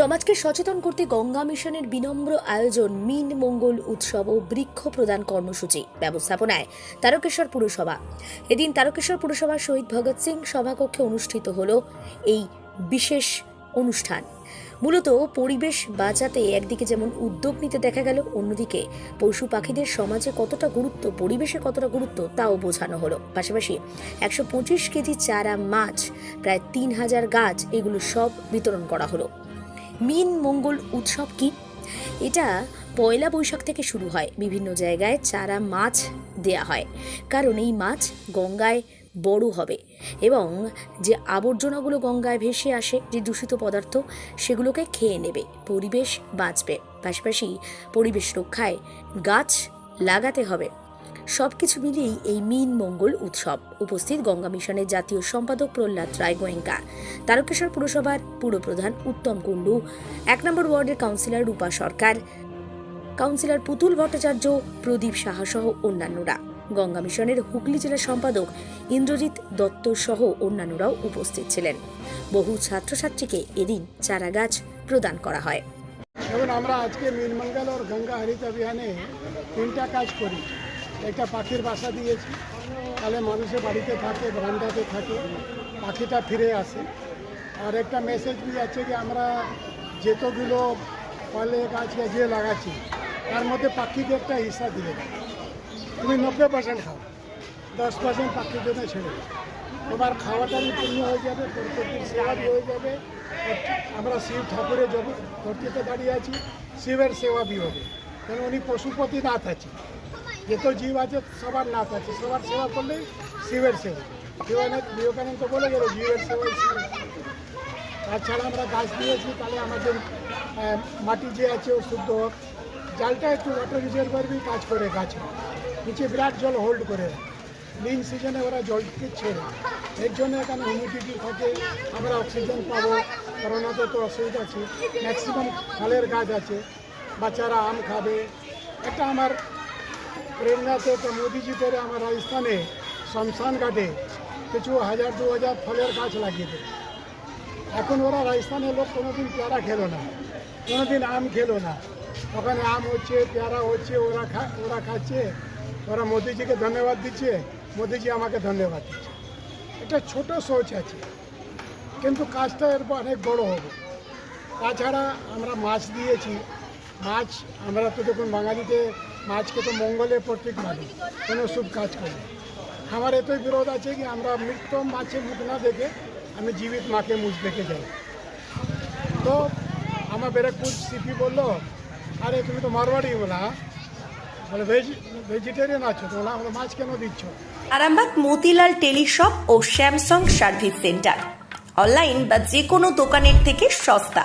সমাজকে সচেতন করতে গঙ্গা মিশনের বিনম্র আয়োজন, মিন মঙ্গল উৎসব ও বৃক্ষ প্রদান কর্মসূচি ব্যবস্থাপনায় তারকেশ্বর পুরসভা। এদিন তারকেশ্বর পুরসভার শহীদ ভগৎ সিং সভাকক্ষে অনুষ্ঠিত হল এই বিশেষ অনুষ্ঠান। মূলত পরিবেশ বাঁচাতে একদিকে যেমন উদ্যোগ নিতে দেখা গেল, অন্যদিকে পশু পাখিদের সমাজে কতটা গুরুত্ব, পরিবেশে কতটা গুরুত্ব তাও বোঝানো হলো। পাশাপাশি একশো পঁচিশ কেজি চারা, মাছ, প্রায় তিন হাজার গাছ এগুলো সব বিতরণ করা হলো। মিন মঙ্গল উৎসব কি? এটা পয়লা বৈশাখ থেকে শুরু হয়। বিভিন্ন জায়গায় চারা মাছ দেয়া হয়। কারণ এই মাছ গঙ্গায় বড় হবে এবং যে আবর্জনাগুলো গঙ্গায় ভেসে আসে, যে দূষিত পদার্থ, সেগুলোকে খেয়ে নেবে, পরিবেশ বাঁচবে। পাশাপাশি পরিবেশ রক্ষায় গাছ লাগাতে হবে। সব কিছু মিলিয়েই এই মিন মঙ্গল উৎসব। উপস্থিত গঙ্গা মিশনের জাতীয় সম্পাদক প্রহ্লাদ রায় গোয়েঙ্কা তারকেশ্বর পুরসভার পুরপ্রধান উত্তম কুণ্ডু, এক নম্বর ওয়ার্ডের কাউন্সিলর রূপা সরকার, কাউন্সিলর পুতুল ভট্টাচার্য, প্রদীপ সাহা সহ অন্যান্যরা। গঙ্গা মিশনের হুগলি জেলা সম্পাদক ইন্দ্রজিৎ দত্ত সহ অন্যান্যরাও উপস্থিত ছিলেন। বহু ছাত্রছাত্রীকে এদিন চারাগাছ প্রদান করা হয়। দেখুন, আমরা আজকে মিনমঙ্গল আর গঙ্গা হরিত অভিযানে তিনটা কাজ করি। একটা পাখির বাসা দিয়েছি। তাহলে মানুষের বাড়িতে থাকে, বারান্দাতে থাকে, পাখিটা ফিরে আসে। আর একটা মেসেজ भी আছে যে আমরা যেতগুলো ফলে গাছ গাছিয়ে লাগাচ্ছি, তার মধ্যে পাখিকে একটা হিসা দিয়ে তুমি নব্বই পার্সেন্ট খাও, দশ পার্সেন্ট পাখির জন্য ছেড়ে তোমার খাওয়াটা পূর্ণ হয়ে যাবে প্রত্যেকের সেবা হয়ে যাবে। আমরা শিব ঠাকুরের ধরতিতে দাঁড়িয়ে আছি, শিবের সেবা বি হবে কেন উনি পশুপতি নাথ আছে যত জীব আছে, সবার নাথ আছে। সবার সেবা করলেই শিবের সেবা। বিবেকানন্দ বিবেকানন্দ বলে গেল, জীবের শিব। তাছাড়া আমরা গাছ দিয়েছি, তাহলে আমাদের মাটি যে আছে ও শুদ্ধ হোক। জালটা একটু ওয়াটার রিজার্ভার বি কাজ করে গাছে। নিচে বিরাট জল হোল্ড করে লিন সিজনে ওরা জলকে ছেড়ে এর জন্য এখানে হিউমিডিটি থাকে, আমরা অক্সিজেন পাবো। করোনাতে তো অসুবিধা আছে। ম্যাক্সিমাম ফলের গাছ আছে। বাচ্চারা আম খাবে। একটা আমার প্রেরণাতে তো মোদিজি করে আমার রাজস্থানে শ্মশান ঘাটে কিছু হাজার দু হাজার ফলের গাছ লাগিয়ে দেবে এখন ওরা রাজস্থানের লোক কোনোদিন পেয়ারা খেলো না কোনোদিন আম খেলো না ওখানে আম হচ্ছে পেয়ারা হচ্ছে ওরা খা ওরা খাচ্ছে ওরা মোদিজিকে ধন্যবাদ দিচ্ছে মোদিজি আমাকে ধন্যবাদ দিচ্ছে একটা ছোট সোচ আছে কিন্তু কাজটা এর অনেক বড় হবে তাছাড়া আমরা মাছ দিয়েছি মাছ, আমরা তো দেখুন বাঙালিতে মাছকে তো মঙ্গলের প্রতীক মানি, কোনো শুভ কাজ করি আমার এতই বিরোধ আছে কি আমরা মৃত মাছে মুখ না দেখে আমি জীবিত মাকে মুখ দেখে যাই। তো আমার ব্যারাকপুর সিপি বলল, আরে তুমি তো মারবাড়ি বলা। বলে, ভেজ, ভেজিটেরিয়ান আছো তো বলা মাছ কেন দিচ্ছ? আরামবাগ, মতিলাল টেলিশপ ও স্যামসাং সার্ভিস সেন্টার। অনলাইন বা যে কোনো দোকানের থেকে সস্তা।